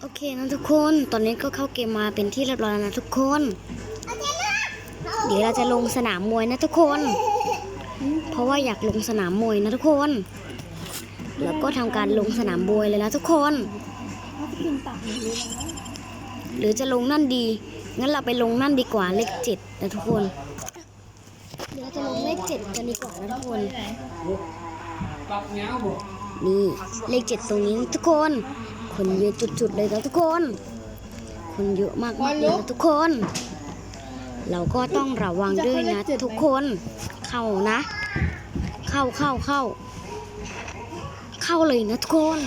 โอเคนะทุกคน ตอนนี้ก็เข้าเกมมาเป็นที่เรียบร้อยแล้วนะทุกคน เดี๋ยวเราจะลงสนามมวยนะทุกคน เพราะว่าอยากลงสนามมวยนะทุกคน แล้วก็ทำการลงสนามมวยเลยนะทุกคน หรือจะลงนั่นดี งั้นเราไปลงนั่นดีกว่าเลขเจ็ดนะทุกคน เดี๋ยวเราจะลงเลขเจ็ดกันดีกว่านะทุกคน นี่เลขเจ็ดตรงนี้ทุกคน คนเยอะจุดๆเลยนะทุกคน คนเยอะมากๆเลยนะทุกคน เราก็ต้องระวังด้วยนะทุกคน เข้านะ เข้าเข้าเข้า เข้าเลยนะทุกคน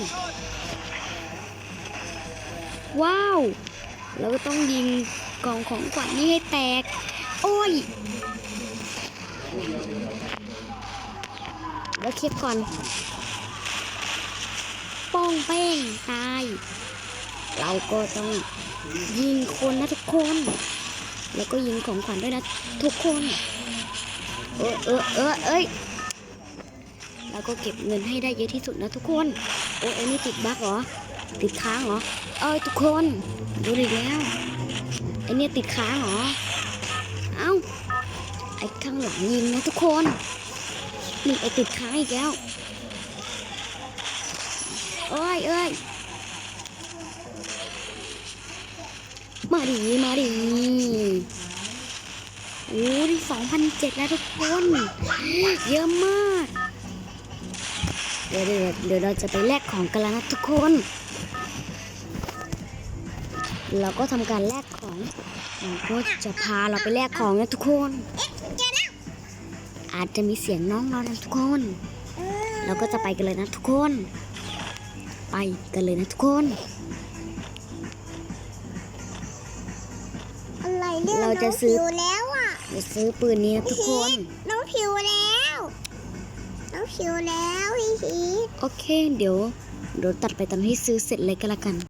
ว้าว เราก็ต้องยิงกล่องของขวัญนี่ให้แตก โอ้ยแล้วเคียบก่อนป้องเป้งตาย เราก็ต้องยิงคนนะทุกคน แล้วก็ยิงของขวัญด้วยนะทุกคน เออเออเออเอ้ยเราก็เก็บเงินให้ได้เยอะที่สุดนะทุกคน โอ้ยอันนี้ติดบั๊กเหรอ ติดค้างเหรอ เอ้ยทุกคนดูดีแล้วไอเนี่ยติดค้างเหรอ เอ้าไอข้างหลังยิงนะทุกคนนี่ไอติดค้างอีกแล้ว เอ้ยเอ้ย มาดิมาดิโอ้ดิสองพันเจ็ดแล้วทุกคน เยอะมาก เดี๋ยวเดี๋ยวเดี๋ยวเราจะไปแลกของกันแล้วนะทุกคน เราก็ทำการแลกของมันก็จะพาเราไปแลกของนะทุกคน อาจจะมีเสียงน้องเรานะทุกคน เราก็จะไปกันเลยนะทุกคน ไปกันเลยนะทุกคน อะไรเนี่ยเราจะซื้อน้งผิวแล้วอะเดี๋ยวซื้อปืนนี้นะทุกคน น้องผิวแล้ว น้องผิวแล้วพี่พีชโอเค เดี๋ยวเดี๋ยวตัดไปตอนที่ซื้อเสร็จเลยก็แล้วกัน